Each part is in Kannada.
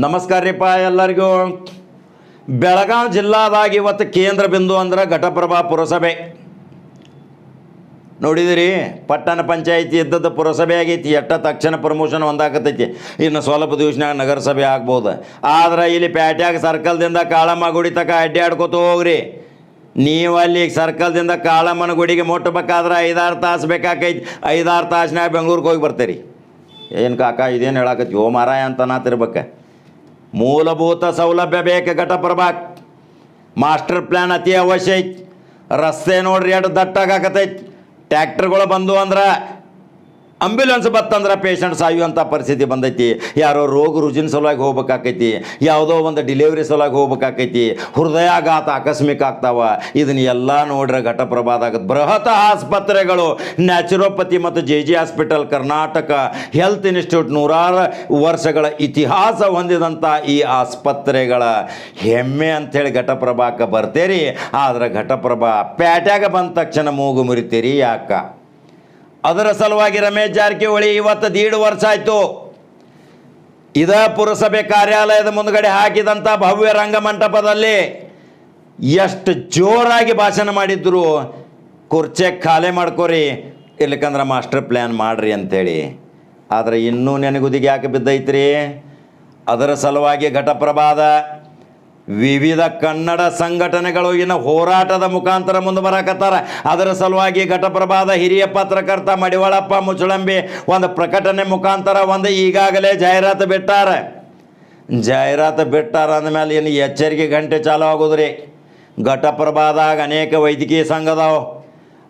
ನಮಸ್ಕಾರ ರೀಪ ಎಲ್ಲರಿಗೂ. ಬೆಳಗಾವಿ ಜಿಲ್ಲಾದಾಗ ಇವತ್ತು ಕೇಂದ್ರ ಬಿಂದು ಅಂದ್ರೆ ಘಟಪ್ರಭಾ ಪುರಸಭೆ. ನೋಡಿದಿರಿ, ಪಟ್ಟಣ ಪಂಚಾಯಿತಿ ಇದ್ದದ್ದು ಪುರಸಭೆ ಆಗೈತಿ, ಎಟ್ಟ ತಕ್ಷಣ ಪ್ರಮೋಷನ್ ಒಂದಾಕತೈತಿ ಇನ್ನು ಸ್ವಲ್ಪ ದಿವಸನಾಗ ನಗರಸಭೆ ಆಗ್ಬೋದು. ಆದ್ರೆ ಇಲ್ಲಿ ಪ್ಯಾಟ್ಯಾಗ ಸರ್ಕಲ್ದಿಂದ ಕಾಳಮ್ಮ ಗುಡಿ ತಕ ಅಡ್ಡಾಡ್ಕೋತ ಹೋಗ್ರಿ. ನೀವು ಅಲ್ಲಿ ಸರ್ಕಲ್ದಿಂದ ಕಾಳಮ್ಮನ ಗುಡಿಗೆ ಮುಟ್ಟಬೇಕಾದ್ರೆ ಐದಾರು ತಾಸು ಬೇಕಾಕೈತಿ, ಐದಾರು ತಾಸಿನಾಗ ಬೆಂಗ್ಳೂರಿಗೆ ಹೋಗಿ ಬರ್ತೀರಿ. ಏನು ಕಾಕ, ಇದೇನು ಹೇಳಾಕತ್ತಿ? ಓ ಮಾರಾಯ ಅಂತ ನಾತಿರ್ಬೇಕು ಮೂಲಭೂತ ಸೌಲಭ್ಯ ಬೇಕು ಘಟಪ್ರಭಾಕ್. ಮಾಸ್ಟರ್ ಪ್ಲ್ಯಾನ್ ಅತಿ ಅವಶ್ಯ ಐತಿ. ರಸ್ತೆ ನೋಡ್ರಿ ಎರಡು ದಟ್ಟಾಗತೈತಿ ಟ್ಯಾಕ್ಟರ್ಗಳು ಬಂದು ಅಂದ್ರೆ ಅಂಬ್ಯುಲೆನ್ಸ್ ಬತ್ತಂದ್ರೆ ಪೇಷಂಟ್ ಸಾಯುವಂಥ ಪರಿಸ್ಥಿತಿ ಬಂದೈತಿ. ಯಾರೋ ರೋಗ ರುಜಿನ ಸಲುವಾಗಿ ಹೋಗ್ಬೇಕಾಕೈತಿ. ಯಾವುದೋ ಒಂದು ಡಿಲಿವರಿ ಸಲುವಾಗಿ ಹೋಗ್ಬೇಕಾಕೈತಿ. ಹೃದಯಾಘಾತ ಆಕಸ್ಮಿಕ ಆಗ್ತಾವ. ಇದನ್ನ ಎಲ್ಲ ನೋಡ್ರೆ ಘಟಪ್ರಭಾದಾಗ ಬೃಹತ್ ಆಸ್ಪತ್ರೆಗಳು ನ್ಯಾಚುರೋಪತಿ ಮತ್ತು J G hospital Karnataka health institute ನೂರಾರು ವರ್ಷಗಳ ಇತಿಹಾಸ ಹೊಂದಿದಂಥ ಈ ಆಸ್ಪತ್ರೆಗಳ ಹೆಮ್ಮೆ ಅಂಥೇಳಿ ಘಟಪ್ರಭಾಕ್ಕೆ ಬರ್ತೀರಿ. ಆದ್ರೆ ಘಟಪ್ರಭಾ ಪ್ಯಾಟ್ಯಾಗ ಬಂದ ತಕ್ಷಣ ಮೂಗು ಮುರಿತೀರಿ ಯಾಕ? ಅದರ ಸಲುವಾಗಿ ರಮೇಶ್ ಜಾರಕಿಹೊಳಿ ಇವತ್ತು ದೀಡು ವರ್ಷ ಆಯಿತು. ಇದ ಪುರಸಭೆ ಕಾರ್ಯಾಲಯದ ಮುಂದ್ಗಡೆ ಹಾಕಿದಂಥ ಭವ್ಯ ರಂಗಮಂಟಪದಲ್ಲಿ ಎಷ್ಟು ಜೋರಾಗಿ ಭಾಷಣ ಮಾಡಿದ್ರು. ಕುರ್ಚೆ ಖಾಲಿ ಮಾಡ್ಕೋರಿ ಇರ್ಲಿಕ್ಕಂದ್ರೆ ಮಾಸ್ಟರ್ ಪ್ಲ್ಯಾನ್ ಮಾಡ್ರಿ ಅಂಥೇಳಿ ಆದರೆ ಇನ್ನೂ ನೆನಗುದಿಗೆ ಯಾಕೆ ಬಿದ್ದೈತ್ರಿ? ಅದರ ಸಲುವಾಗಿ ಘಟಪ್ರಭಾದ ವಿವಿಧ ಕನ್ನಡ ಸಂಘಟನೆಗಳು ಇನ್ನು ಹೋರಾಟದ ಮುಖಾಂತರ ಮುಂದೆ ಬರಕತ್ತಾರ. ಅದರ ಸಲುವಾಗಿ ಘಟಪ್ರಭಾದ ಹಿರಿಯ ಪತ್ರಕರ್ತ ಮಡಿವಾಳಪ್ಪ ಮುಚ್ಚಳಂಬಿ ಒಂದು ಪ್ರಕಟಣೆ ಮುಖಾಂತರ ಒಂದು ಈಗಾಗಲೇ ಜಾಹೀರಾತು ಬಿಟ್ಟಾರ. ಜಾಹೀರಾತು ಬಿಟ್ಟಾರ ಅಂದಮೇಲೆ ಇನ್ನು ಎಚ್ಚರಿಕೆ ಗಂಟೆ ಚಾಲು ಆಗೋದ್ರಿ. ಘಟಪ್ರಭಾದಾಗ ಅನೇಕ ವೈದ್ಯಕೀಯ ಸಂಘ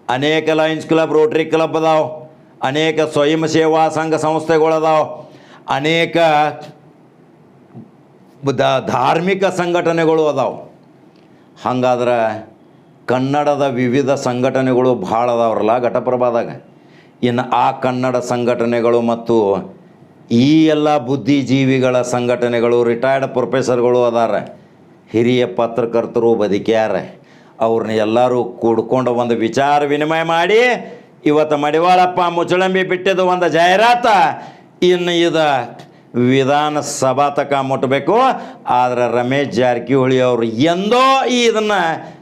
ಅನೇಕ ಲಯನ್ಸ್ ಕ್ಲಬ್, ರೋಟ್ರಿ ಕ್ಲಬ್ ಅದಾವೆ, ಅನೇಕ ಸ್ವಯಂ ಸೇವಾ ಸಂಘ ಸಂಸ್ಥೆಗಳು ಅದಾವ ಅನೇಕ ದ ಧಾರ್ಮಿಕ ಸಂಘಟನೆಗಳು ಅದಾವೆ. ಹಂಗಾದ್ರೆ ಕನ್ನಡದ ವಿವಿಧ ಸಂಘಟನೆಗಳು ಭಾಳ ಅದಾವ್ರಲ್ಲ ಘಟಪ್ರಭಾದಾಗ. ಇನ್ನು ಆ ಕನ್ನಡ ಸಂಘಟನೆಗಳು ಮತ್ತು ಈ ಎಲ್ಲ ಬುದ್ಧಿಜೀವಿಗಳ ಸಂಘಟನೆಗಳು ರಿಟೈರ್ಡ್ ಪ್ರೊಫೆಸರ್ಗಳು ಅದಾರ. ಹಿರಿಯ ಪತ್ರಕರ್ತರು ಬದುಕ್ಯಾರ. ಅವ್ರನ್ನ ಎಲ್ಲರೂ ಕೂಡ್ಕೊಂಡು ಒಂದು ವಿಚಾರ ವಿನಿಮಯ ಮಾಡಿ, ಇವತ್ತು ಮಡಿವಾಳಪ್ಪ ಮುಚ್ಚಳಂಬಿ ಬಿಟ್ಟಿದ್ದು ಒಂದು ಜಾಹೀರಾತ. ಇನ್ನು ಇದು ವಿಧಾನಸಭಾ ತಕ ಮುಟ್ಟಬೇಕು ಆದರೆ ರಮೇಶ್ ಜಾರಕಿಹೊಳಿ ಅವರು ಎಂದೋ ಈ ಇದನ್ನು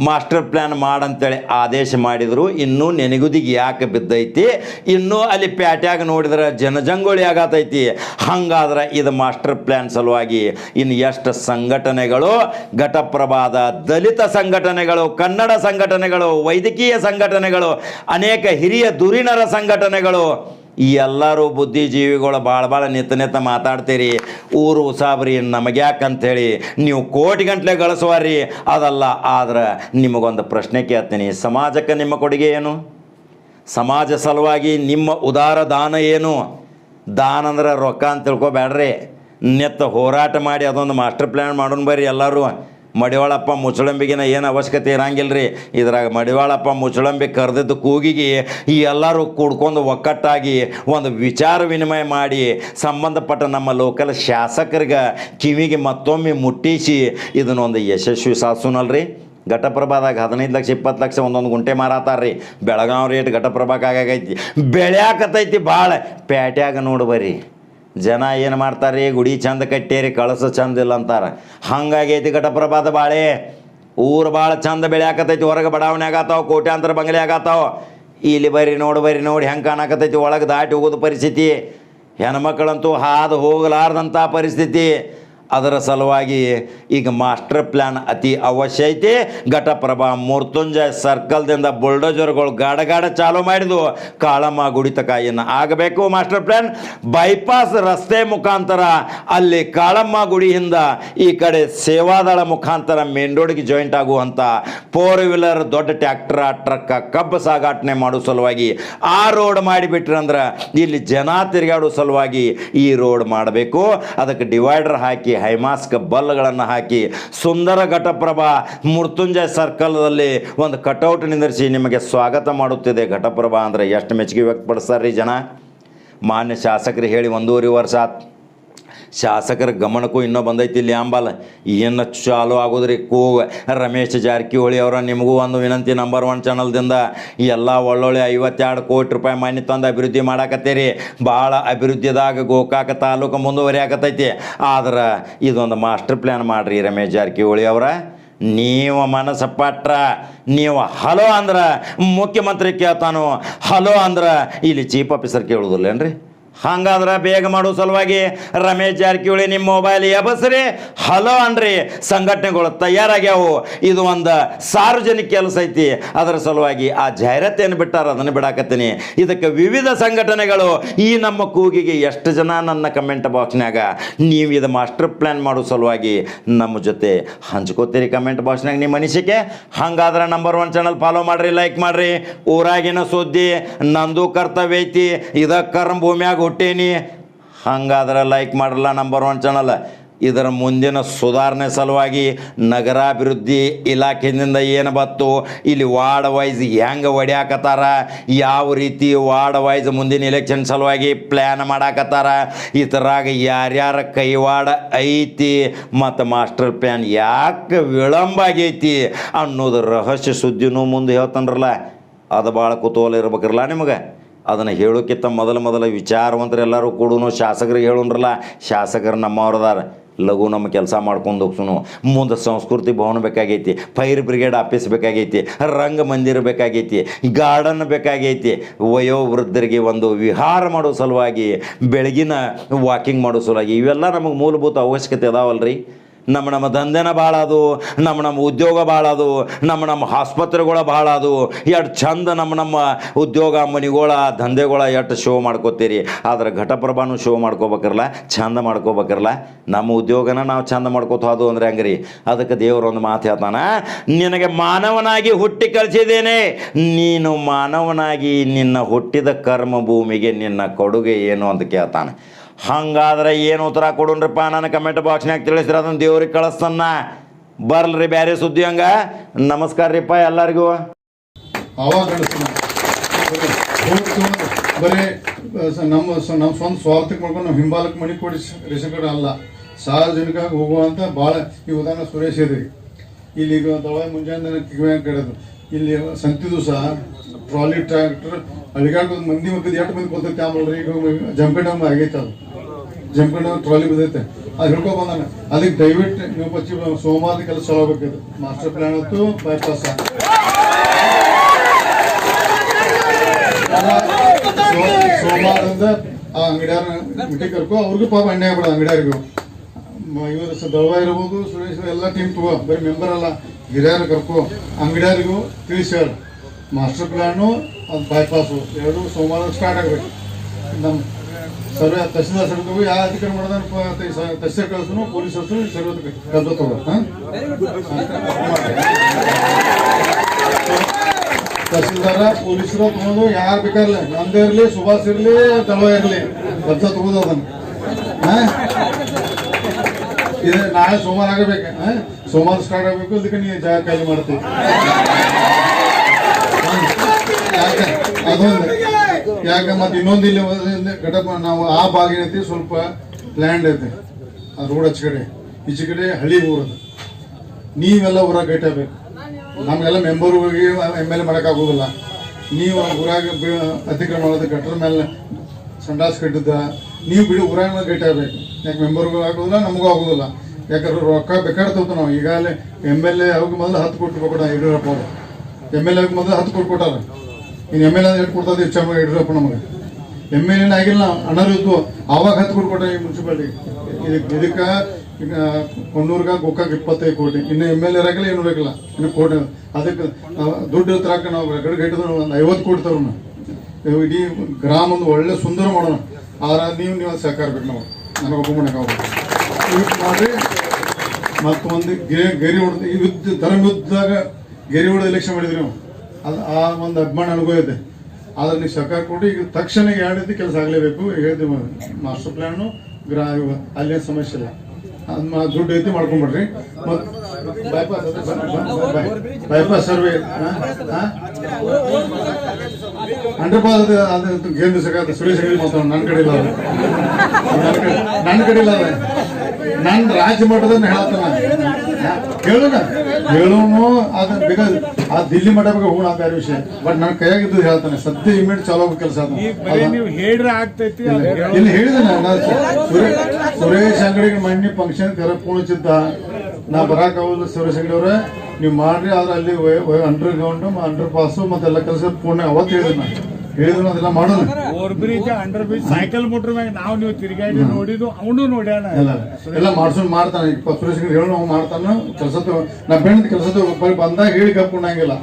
ಮಾಸ್ಟರ್ ಪ್ಲ್ಯಾನ್ ಮಾಡಂತೇಳಿ ಆದೇಶ ಮಾಡಿದರು. ಇನ್ನೂ ನೆನೆಗುದಿಗೆ ಯಾಕೆ ಬಿದ್ದೈತಿ? ಇನ್ನೂ ಅಲ್ಲಿ ಪ್ಯಾಟ್ಯಾಗ ನೋಡಿದ್ರೆ ಜನಜಂಗುಳಿ ಆಗತೈತಿ. ಹಂಗಾದ್ರೆ ಇದು ಮಾಸ್ಟರ್ ಪ್ಲ್ಯಾನ್ ಸಲುವಾಗಿ ಇನ್ನು ಎಷ್ಟು ಸಂಘಟನೆಗಳು? ಘಟಪ್ರಭಾದ ದಲಿತ ಸಂಘಟನೆಗಳು, ಕನ್ನಡ ಸಂಘಟನೆಗಳು, ವೈದ್ಯಕೀಯ ಸಂಘಟನೆಗಳು, ಅನೇಕ ಹಿರಿಯ ದುರಿಣರ ಸಂಘಟನೆಗಳು ಈ ಎಲ್ಲರೂ ಬುದ್ಧಿಜೀವಿಗಳು ಭಾಳ ಭಾಳ ನಿತ್ತ ನಿತ್ತ ಮಾತಾಡ್ತೀರಿ. ಊರು ಉಸಾಬ್ರಿ ನಮಗ್ಯಾಕಂಥೇಳಿ ನೀವು ಕೋಟಿ ಗಂಟ್ಲೆ ಗಳಿಸುವಾರಿ. ಅದಲ್ಲ, ಆದ್ರೆ ನಿಮಗೊಂದು ಪ್ರಶ್ನೆ ಕೇಳ್ತೀನಿ. ಸಮಾಜಕ್ಕೆ ನಿಮ್ಮ ಕೊಡುಗೆ ಏನು? ಸಮಾಜ ಸಲುವಾಗಿ ನಿಮ್ಮ ಉದಾರ ದಾನ ಏನು? ದಾನ ಅಂದ್ರೆ ರೊಕ್ಕ ಅಂತ ತಿಳ್ಕೊಬೇಡ್ರಿ. ನೆತ್ತ ಹೋರಾಟ ಮಾಡಿ ಅದೊಂದು ಮಾಸ್ಟರ್ ಪ್ಲ್ಯಾನ್ ಮಾಡೋಣ ಬರ್ರಿ ಎಲ್ಲರೂ. ಮಡಿವಾಳಪ್ಪ ಮುಚ್ಚಳಂಬಿಗಿನ ಏನು ಅವಶ್ಯಕತೆ ಇರಂಗಿಲ್ಲ ರೀ ಇದ್ರಾಗ ಮಡಿವಾಳಪ್ಪ ಮುಚ್ಚಳಂಬಿ ಕರೆದಿದ್ದ ಕೂಗಿಗೆ ಈ ಎಲ್ಲರೂ ಕೂಡ್ಕೊಂಡು ಒಕ್ಕಟ್ಟಾಗಿ ಒಂದು ವಿಚಾರ ವಿನಿಮಯ ಮಾಡಿ ಸಂಬಂಧಪಟ್ಟ ನಮ್ಮ ಲೋಕಲ್ ಶಾಸಕರಿಗೆ ಕಿವಿಗೆ ಮತ್ತೊಮ್ಮೆ ಮುಟ್ಟಿಸಿ ಇದನ್ನೊಂದು ಯಶಸ್ವಿ ಸಾಧಿಸೋನಲ್ರಿ. ಘಟಪ್ರಭಾದಾಗ ಹದಿನೈದು ಲಕ್ಷ, ಇಪ್ಪತ್ತು ಲಕ್ಷ ಒಂದೊಂದು ಗುಂಟೆ ಮಾರಾತಾರ್ರಿ. ಬೆಳಗಾವಿ ರೇಟ್ ಘಟಪ್ರಭಾಕಾಗೈತಿ ಬೆಳ್ಯಾಕತೈತಿ ಭಾಳ ಪ್ಯಾಟ್ಯಾಗ ನೋಡಿ ಬರ್ರಿ. ಜನ ಏನು ಮಾಡ್ತಾರೆ ಗುಡಿ ಚಂದ ಕಟ್ಟೇರಿ, ಕಳಸ ಚಂದ ಇಲ್ಲ ಅಂತಾರೆ. ಹಂಗಾಗೈತಿ ಘಟಪ್ರಭಾತ ಬಾಳೆ. ಊರು ಭಾಳ ಚಂದ ಬೆಳೆಯಾಕತೈತಿ ಹೊರಗೆ ಬಡಾವಣೆ ಆಗತ್ತಾವ ಕೋಟ್ಯಾಂತರ ಬಂಗಲೆ ಆಗತ್ತಾವ ಇಲ್ಲಿ ಬರ್ರಿ ನೋಡಿ ಬರ್ರಿ ನೋಡಿ, ಹೆಂಗೆ ಕಾಣಕತ್ತೈತಿ ಒಳಗೆ ದಾಟಿ ಹೋಗೋದು ಪರಿಸ್ಥಿತಿ. ಹೆಣ್ಮಕ್ಳಂತೂ ಹಾದು ಹೋಗಲಾರ್ದಂಥ ಪರಿಸ್ಥಿತಿ. ಅದರ ಸಲುವಾಗಿ ಈಗ ಮಾಸ್ಟರ್ ಪ್ಲ್ಯಾನ್ ಅತಿ ಅವಶ್ಯ ಐತಿ. ಘಟಪ್ರಭಾ ಮೂರ್ತುಂಜಯ ಸರ್ಕಲ್ದಿಂದ ಬುಲ್ಡೋಜರ್ಗಳು ಗಾಡಗಾಡ ಗಾಡ ಚಾಲು ಮಾಡಿದ್ವು. ಕಾಳಮ್ಮ ಗುಡಿ ತಕ ಆಗಬೇಕು ಮಾಸ್ಟರ್ ಪ್ಲ್ಯಾನ್ ಬೈಪಾಸ್ ರಸ್ತೆ ಮುಖಾಂತರ ಅಲ್ಲಿ ಕಾಳಮ್ಮ ಗುಡಿಯಿಂದ ಈ ಕಡೆ ಸೇವಾದಳ ಮುಖಾಂತರ ಮೇನ್ ರೋಡ್ಗೆ ಜಾಯಿಂಟ್ ಆಗುವಂಥ ಫೋರ್ ವೀಲರ್ ದೊಡ್ಡ ಟ್ಯಾಕ್ಟ್ರ ಟ್ರಕ್ಕ ಕಬ್ಬು ಸಾಗಾಟನೆ ಮಾಡೋ ಸಲುವಾಗಿ ಆ ರೋಡ್ ಮಾಡಿಬಿಟ್ರಂದ್ರೆ ಇಲ್ಲಿ ಜನ ತಿರುಗಾಡೋ ಸಲುವಾಗಿ ಈ ರೋಡ್ ಮಾಡಬೇಕು. ಅದಕ್ಕೆ ಡಿವೈಡರ್ ಹಾಕಿ ಹೈಮಾಸ್ಕ್ ಬಲ್ಗಳನ್ನು ಹಾಕಿ ಸುಂದರ ಘಟಪ್ರಭಾ ಮೃತ್ಯುಂಜಯ ಸರ್ಕಲ್ದಲ್ಲಿ ಒಂದು ಕಟೌಟ್ ನಿಂದಿರಿಸಿ ನಿಮಗೆ ಸ್ವಾಗತ ಮಾಡುತ್ತಿದೆ. ಘಟಪ್ರಭಾ ಅಂದರೆ ಎಷ್ಟು ಮೆಚ್ಚುಗೆ ವ್ಯಕ್ತಪಡಿಸ್ತಾರೆ ರೀ ಜನ? ಮಾನ್ಯ ಶಾಸಕರು ಹೇಳಿ ಒಂದೂವರೆ ವರ್ಷ ಶಾಸಕರ ಗಮನಕ್ಕೂ ಇನ್ನೂ ಬಂದೈತಿ ಇಲ್ಲಿ ಅಂಬಲ್ಲ ಏನು ಚಾಲು ಆಗೋದ್ರಿ? ಕೂ ರಮೇಶ್ ಜಾರಕಿಹೊಳಿ ಅವರ ನಿಮಗೂ ಒಂದು ವಿನಂತಿ ನಂಬರ್ ಒನ್ ಚಾನಲ್ದಿಂದ ಎಲ್ಲ ಒಳ್ಳೊಳ್ಳೆ ಐವತ್ತೆರಡು ಕೋಟಿ ರೂಪಾಯಿ ಮನೆ ತಂದು ಅಭಿವೃದ್ಧಿ ಮಾಡಾಕತ್ತೀರಿ. ಭಾಳ ಅಭಿವೃದ್ಧಿದಾಗ ಗೋಕಾಕ ತಾಲೂಕು ಮುಂದುವರಿಯಾಕತ್ತೈತಿ. ಆದ್ರೆ ಇದೊಂದು ಮಾಸ್ಟರ್ ಪ್ಲ್ಯಾನ್ ಮಾಡಿರಿ ರಮೇಶ್ ಜಾರಕಿಹೊಳಿ ಅವರ. ನೀವು ಮನಸ್ಸು ಪಟ್ರ ನೀವು ಹಲೋ ಅಂದ್ರೆ ಮುಖ್ಯಮಂತ್ರಿ ಕೇಳ್ತಾನು. ಹಲೋ ಅಂದ್ರೆ ಇಲ್ಲಿ ಚೀಫ್ ಆಫೀಸರ್ ಕೇಳುವುದಿಲ್ಲೇನ್ರಿ ಹಂಗಾದ್ರೆ ಬೇಗ ಮಾಡೋ ಸಲುವಾಗಿ ರಮೇಶ್ ಜಾರಕಿಹೊಳಿ ನಿಮ್ಮ ಮೊಬೈಲ್ ಎಬಸ್ರಿ ಹಲೋ ಅನ್ರಿ, ಸಂಘಟನೆಗಳು ತಯಾರಾಗ್ಯಾವು. ಇದು ಒಂದು ಸಾರ್ವಜನಿಕ ಕೆಲಸ ಐತಿ. ಅದರ ಸಲುವಾಗಿ ಆ ಜಾಹೀರಾತೇನು ಬಿಟ್ಟಾರ, ಅದನ್ನು ಬಿಡಾಕತ್ತೀನಿ. ಇದಕ್ಕೆ ವಿವಿಧ ಸಂಘಟನೆಗಳು ಈ ನಮ್ಮ ಕೂಗಿಗೆ ಎಷ್ಟು ಜನ ನನ್ನ ಕಮೆಂಟ್ ಬಾಕ್ಸ್ನಾಗ ನೀವು ಇದು ಮಾಸ್ಟರ್ ಪ್ಲ್ಯಾನ್ ಮಾಡೋ ಸಲುವಾಗಿ ನಮ್ಮ ಜೊತೆ ಹಂಚ್ಕೋತೀರಿ ಕಮೆಂಟ್ ಬಾಕ್ಸ್ನಾಗ ನಿಮ್ಮ ಅನಿಸಿಕೆ. ಹಂಗಾದ್ರೆ ನಂಬರ್ ಒನ್ ಚಾನಲ್ ಫಾಲೋ ಮಾಡ್ರಿ ಲೈಕ್ ಮಾಡ್ರಿ. ಊರಾಗಿನ ಸುದ್ದಿ, ನಂದು ಕರ್ತವ್ಯ ಐತಿ. ಇದ ಕರ್ಮ ಭೂಮ್ಯಾಗ ಹುಟ್ಟೇನಿ ಹಂಗಾದ್ರೆ ಲೈಕ್ ಮಾಡಲ್ಲ ನಂಬರ್ ಒನ್ ಚಾನಲ್ ಇದರ ಮುಂದಿನ ಸುಧಾರಣೆ ಸಲುವಾಗಿ ನಗರಾಭಿವೃದ್ಧಿ ಇಲಾಖೆಯಿಂದ ಏನು ಬತ್ತು ಇಲ್ಲಿ ವಾರ್ಡ್ ವೈಸ್ ಹೆಂಗೆ ಹೊಡ್ಯಾಕತ್ತಾರ ಯಾವ ರೀತಿ ವಾರ್ಡ್ ವೈಸ್ ಮುಂದಿನ ಎಲೆಕ್ಷನ್ ಸಲುವಾಗಿ ಪ್ಲ್ಯಾನ್ ಮಾಡಾಕತ್ತಾರ? ಇತರಾಗ ಯಾರ್ಯಾರ ಕೈವಾಡ ಐತಿ? ಮತ್ತು ಮಾಸ್ಟರ್ ಪ್ಲ್ಯಾನ್ ಯಾಕೆ ವಿಳಂಬ ಆಗೈತಿ? ಅನ್ನೋದು ರಹಸ್ಯ ಸುದ್ದಿನೂ ಮುಂದೆ ಹೇಳ್ತಾನ್ರಲ್ಲ. ಅದು ಭಾಳ ಕುತೂಹಲ ಇರ್ಬೇಕ್ರಲ್ಲ ನಿಮಗೆ? ಅದನ್ನು ಹೇಳೋಕ್ಕಿಂತ ಮೊದಲು ಮೊದಲು ವಿಚಾರವಂತರು ಎಲ್ಲರೂ ಕೂಡ ಶಾಸಕರಿಗೆ ಹೇಳೋಣ್ರಲ್ಲ ಶಾಸಕರು ನಮ್ಮವ್ರದಾರ. ಲಘು ನಮ್ಮ ಕೆಲಸ ಮಾಡ್ಕೊಂಡು ಹೋಗ್ಸುನು. ಮುಂದೆ ಸಂಸ್ಕೃತಿ ಭವನ ಬೇಕಾಗೈತಿ, ಫೈರ್ ಬ್ರಿಗೇಡ್ ಆಫೀಸ್ ಬೇಕಾಗೈತಿ, ರಂಗ ಮಂದಿರ ಬೇಕಾಗೈತಿ, ಗಾರ್ಡನ್ ಬೇಕಾಗೈತಿ. ವಯೋವೃದ್ಧರಿಗೆ ಒಂದು ವಿಹಾರ ಮಾಡೋ ಸಲುವಾಗಿ, ಬೆಳಗಿನ ವಾಕಿಂಗ್ ಮಾಡೋ ಸಲುವಾಗಿ, ಇವೆಲ್ಲ ನಮಗೆ ಮೂಲಭೂತ ಅವಶ್ಯಕತೆ ಅದಾವಲ್ರಿ? ನಮ್ಮ ನಮ್ಮ ದಂಧೆನ ಭಾಳ ಅದು ನಮ್ಮ ನಮ್ಮ ಉದ್ಯೋಗ ಭಾಳ ಅದು ನಮ್ಮ ನಮ್ಮ ಆಸ್ಪತ್ರೆಗಳ ಭಾಳ ಅದು ಎಷ್ಟು ಚಂದ ನಮ್ಮ ನಮ್ಮ ಉದ್ಯೋಗ ಮನಿಗಳ, ದಂಧೆಗಳ ಎಷ್ಟು ಶೋ ಮಾಡ್ಕೋತೀರಿ. ಆದ್ರೆ ಘಟಪ್ರಭಾನು ಶೋ ಮಾಡ್ಕೋಬೇಕಿರಲ್ಲ ಚಂದ ಮಾಡ್ಕೋಬೇಕಿರಲ್ಲ ನಮ್ಮ ಉದ್ಯೋಗನ ನಾವು ಚಂದ ಮಾಡ್ಕೋತ ಅದು ಅಂದ್ರೆ ಹೆಂಗ್ರಿ? ಅದಕ್ಕೆ ದೇವರೊಂದು ಮಾತು ಹೇಳ್ತಾನ, ನಿನಗೆ ಮಾನವನಾಗಿ ಹುಟ್ಟಿ ಕಳಿಸಿದ್ದೇನೆ. ನೀನು ಮಾನವನಾಗಿ ನಿನ್ನ ಹುಟ್ಟಿದ ಕರ್ಮ ಭೂಮಿಗೆ ನಿನ್ನ ಕೊಡುಗೆ ಏನು ಅಂತ ಕೇಳ್ತಾನೆ. ಹಂಗಾದ್ರೆ ಏನು ಉತ್ತರ ಕೊಡುನ್ರಪ್ಪ? ನನ್ನ ಕಮೆಂಟ್ ಬಾಕ್ಸ್ನಾಗ ತಿಳಿಸ್ರಿ ಅದನ್ನ ದೇವ್ರಿಗೆ ಕಳಿಸ್ತನ್ನ. ಬರ್ಲ್ರಿ ಬೇರೆ ಸುದ್ದಿ ಹಂಗ. ನಮಸ್ಕಾರ ರೀಪ್ಪ ಎಲ್ಲರಿಗೂ ಬರೀ, ನಮ್ಮ ನಮ್ಮ ಸ್ವಂತ ಸ್ವಾರ್ಥಕ್ಕೆ ಮಾಡ್ಕೊಂಡು ನಾವು ಹಿಂಬಾಲಕ್ಕೆ ಮಣಿ ಕೊಡಿ ರೇಷನ್ ಅಲ್ಲ. ಸಾರ್ವಜನಿಕ ಹೋಗುವಂತ ಭಾಳ ಈ ಉದಾಹರಣೆ ಸುರೇಶ್ ಇದ್ರಿ ಇಲ್ಲಿ ಈಗ ದವಾಯಿ ಮುಂಜಾನೆ ಕಿವ್ಯಾಗ ಕಡೆದು. ಇಲ್ಲಿ ಸಂತಿದು ಸಹ, ಟ್ರಾಲಿ ಟ್ರ್ಯಾಕ್ಟರ್ ಅಳಿಗಾಡ್ಬೋದು ಮಂದಿ ಮಧ್ಯದ ಎಷ್ಟು ಮಂದಿ ಬಂದೈತೆ ಆಮೇಲೆ ಈಗ ಜಂಪೇಟಮ್ಮ ಆಗೈತೆ ಅದು. ಜಂಪೇಟ ಟ್ರಾಲಿ ಬಂದೈತೆ ಅದು ಹಿಡ್ಕೊ ಬಂದಾನೆ. ಅದಕ್ಕೆ ದಯವಿಟ್ಟು ನೀವು ಪಚ್ಚಿ ಸೋಮವಾರ ಕೆಲಸ ಚಲೋ ಮಾಸ್ಟರ್ ಪ್ಲಾನ್ ಅಂತ ಬೈಪಾಸ್ ಸೋಮವಾರದಿಂದ ಆ ಅಂಗಡಿಯಾರ ಮಿಟಿ ಕರ್ಕೊ, ಅವ್ರಿಗೂ ಪಾಪ ಅಣ್ಣೆ ಆಗ್ಬಿಡ ಅಂಗಡಿಯಾರಿಗೂ ಇವರು ದಳವ ಇರ್ಬೋದು, ಸುರೇಶ್ ಎಲ್ಲ ಟೀಮ್ ತಗೋ, ಬರೀ ಮೆಂಬರ್ ಅಲ್ಲ, ಹಿರಿಯರು ಕರ್ಕೋ ಅಂಗಡಿಯರಿಗೂ ತಿಳಿಸಿ ಹೇಳು. ಮಾಸ್ಟರ್ ಪ್ಲಾನು ಅದು ಬೈಪಾಸು ಎರಡು ಸೋಮವಾರ ಸ್ಟಾರ್ಟ್ ಆಗಬೇಕು. ನಮ್ಮ ಸರ್ವೆ, ತಹಸೀಲ್ದಾರ್ ಸರ್ಗೂ ಯಾವ ಅಧಿಕಾರಿ ಮಾಡಿದ್ರೆ ತಹಸೀಲ್ ಕಳಿಸ್ನು ಪೊಲೀಸ್ ಕಳಿಸ್ನು ಸರ್ವೆ ಹಾಂ? ತಹಸೀಲ್ದಾರ, ಪೊಲೀಸರು ತಗೊಂಡು ಯಾರು ಬೇಕಾರ್ಲಿ ನಂದೇ ಇರಲಿ, ಸುಭಾಷ್ ಇರಲಿ ದಳವ ಇರಲಿ ಕೆಲಸ ತಗೋದು ಅದನ್ನು ಹಾ? ಇದು, ನಾಳೆ ಸೋಮವಾರ ಆಗಬೇಕು? ಸೋಮವಾರ ಸ್ಟಾರ್ಟ್ ಆಗಬೇಕು, ಅದಕ್ಕೆ ನೀವು ಜಾಗ ಖಾಲಿ ಮಾಡ್ತೀವಿ ಅದೊಂದು. ಯಾಕೆ ಮತ್ತೆ ಇನ್ನೊಂದು ಇಲ್ಲಿ ಘಟಕ ನಾವು ಆ ಭಾಗ ಏನೈತಿ ಸ್ವಲ್ಪ ಲ್ಯಾಂಡ್ ಐತೆ. ಆ ರೋಡ್ ಹಚ್ಚ ಕಡೆ. ಈಚೆ ಕಡೆ ಹಳ್ಳಿ ಊರದು ನೀವೆಲ್ಲ ಊರಾಗ ಕಟ್ಟಬೇಕು ನಮಗೆಲ್ಲ ಮೆಂಬರ್ ಹೋಗಿ ಎಂ ಎಲ್ ಎ ಮಾಡೋಕ್ಕಾಗೋದಿಲ್ಲ ನೀವು ಊರಾಗ ಅತಿಕ್ರಮ ಮಾಡೋದು ಗಟ್ರ ಮೇಲೆ ಸಂಡಾಸ್ ಕಟ್ಟಿದ್ದ ನೀವು ಬಿಡಿ, ಊರಾಗ ಗೇಟ್ ಆಗಬೇಕು. ಯಾಕೆ ಮೆಂಬರ್ಗಳು ಆಗೋದಿಲ್ಲ ನಮಗೂ ಆಗೋದಿಲ್ಲ ಯಾಕಂದ್ರೆ ರೊಕ್ಕ ಬೇಕಾಡ್ತೇವೆ ನಾವು. ಈಗಾಗಲೇ ಎಂ ಎಲ್ ಎ ಅವ್ರಿಗೆ ಮೊದಲು ಹತ್ತು ಕೋಟಿ ರೂಪಾಯಿ ಕೊಟ್ಟ ಯಡಿಯೂರಪ್ಪ ಅವರು. ಎಂ ಎಲ್ ಎಗೆ ಮೊದಲು ಹತ್ತು ಕೋಟಿ ಕೊಟ್ಟಾರ. ಇನ್ನು ಎಂ ಎಲ್ ಎ ಎಷ್ಟು ಕೊಡ್ತದೆ ಚಮ್ಮ ಯಡಿಯೂರಪ್ಪ ನಮಗೆ. ಎಂ ಎಲ್ ಎನ್ ಆಗಿಲ್ಲ. ಇದ್ವು. ಆವಾಗ ಹತ್ತು ಕೋಟಿ ಕೊಟ್ಟ ಈ ಮುನ್ಸಿಪಾಲ್ಟಿ. ಇದಕ್ಕೆ ಇದಕ್ಕೆ, ಈಗ ಕೊಣ್ಣೂರ್ಗ ಗೋಕಾಕ್ ಇಪ್ಪತ್ತೈದು ಕೋಟಿ. ಇನ್ನು ಎಂ ಎಲ್ ಎ ಇರಾಕಿಲ್ಲ ಏನು ಇರಾಕಿಲ್ಲ ಇನ್ನು ಕೋಟಿ. ಅದಕ್ಕೆ ದುಡ್ಡು ತರಾಕ ನಾವು ರೆಕರ್ಡ್ ಗೈಟಿದ್ರು ಒಂದು ಐವತ್ತು ಕೋಟಿ ತರೋಣ. ಇಡೀ ಗ್ರಾಮ ಒಂದು ಒಳ್ಳೆ ಸುಂದರ ಮಾಡೋಣ. ಆದ್ರೆ ನೀವು ನೀವು ಸಹಕಾರ ಬೇಕು ನಾವು ನನಗೊಬ್ಬ ಮಾಡಕ್ಕೆ ಇವ್ರು ಮಾಡ್ರಿ ಮತ್ತೊಂದು ಗೆ ಗೆರಿ ಹೊಡೆದು ಯುದ್ಧ ಧರ್ಮ ಯುದ್ಧದಾಗ ಗೆರಿ ಹೊಡೆದು ಎಲೆಕ್ಷನ್ ಮಾಡಿದ್ರಿ ನಾವು ಅದು ಆ ಒಂದು ಅಭಿಮಾನ ಅನುಭವ ಇದೆ ಆದ್ರೆ ನೀವು ಸರ್ಕಾರ ಕೊಟ್ಟು ಈಗ ತಕ್ಷಣ ರೀತಿ ಕೆಲಸ ಆಗಲೇಬೇಕು ಹೇಳ್ತೀವಿ ಮಾಸ್ಟರ್ ಪ್ಲಾನು ಗ್ರಾ ಅಲ್ಲೇ ಸಮಸ್ಯೆ ಇಲ್ಲ ಅದು ದುಡ್ಡು ಐತಿ ಮಾಡ್ಕೊಂಡ್ಬಿಡ್ರಿ ಮತ್ತು ಬೈಪಾಸ್ ಬೈಪಾಸ್ ಸರ್ವೆ ಹಾಂ ಪಾಸ್ ಅದು ನನ್ನ ಕಡೆ ಇಲ್ಲ ನನ್ನ ಕಡೆ ಇಲ್ಲ ನನ್ನ ನಾನ್ ರಾಜ್ಯ ಮಟ್ಟದನ್ನ ಹೇಳತ್ತನ ಹೇಳೋಣ ಹೇಳೋನು ಅದ ಬೇಕಾದ್ರೆ ಆ ದಿಲ್ಲಿ ಹೋಗೋಣ ಬೇರೆ ವಿಷಯ. ಬಟ್ ನನ್ನ ಕೈಯಾಗಿದ್ದು ಹೇಳ್ತಾನೆ ಸದ್ಯ ಇಮಿಡಿಯೇಟ್ ಚಾಲೋ ಕೆಲಸ ಆಗ್ತೈತಿ ಇಲ್ಲಿ. ಹೇಳಿದೆ ನಾನು ಸುರೇಶ್ ಅಂಗಡಿಗೆ ಮಣ್ಣಿ ಫಂಕ್ಷನ್ ಕರೆ ಪೂಣಿಸಿದ್ದ ನಾ ಬರಾಕ್ ಸುರೇಶ್ ಅಂಗಡಿ ಅವ್ರೆ ನೀವು ಮಾಡ್ರಿ ಆದ್ರೆ ಅಲ್ಲಿ ಅಂಡರ್ ಗ್ರೌಂಡ್ ಅಂಡರ್ ಪಾಸು ಮತ್ತೆಲ್ಲ ಕೆಲಸ ಪೂರ್ಣ ಅವತ್ತು ಹೇಳಿದ್ರು ನಾನು. ಹೇಳಿದ್ರು ಅದೆಲ್ಲ ಮಾಡೋದು over bridge under bridge cycle motor ಮ್ಯಾಗ ನಾವು ನೀವು ತಿರುಗಾಡಿ ನೋಡಿದ್ದು ಅವನು ನೋಡ್ಯಾನ. ಎಲ್ಲ ಎಲ್ಲ ಮಾಡ್ಸೋಣ ಮಾಡ್ತಾನೆ. ಈಗ ಸುರೇಶ್ ಅವ ಮಾಡ್ತಾನ. ಕೆಲಸ ನಾ ಬೆಣ್ಣದ ಕೆಲಸ ಬಂದಾಗ ಹೇಳಿ ಕಪ್ಕೊಂಡಂಗಿಲ್ಲ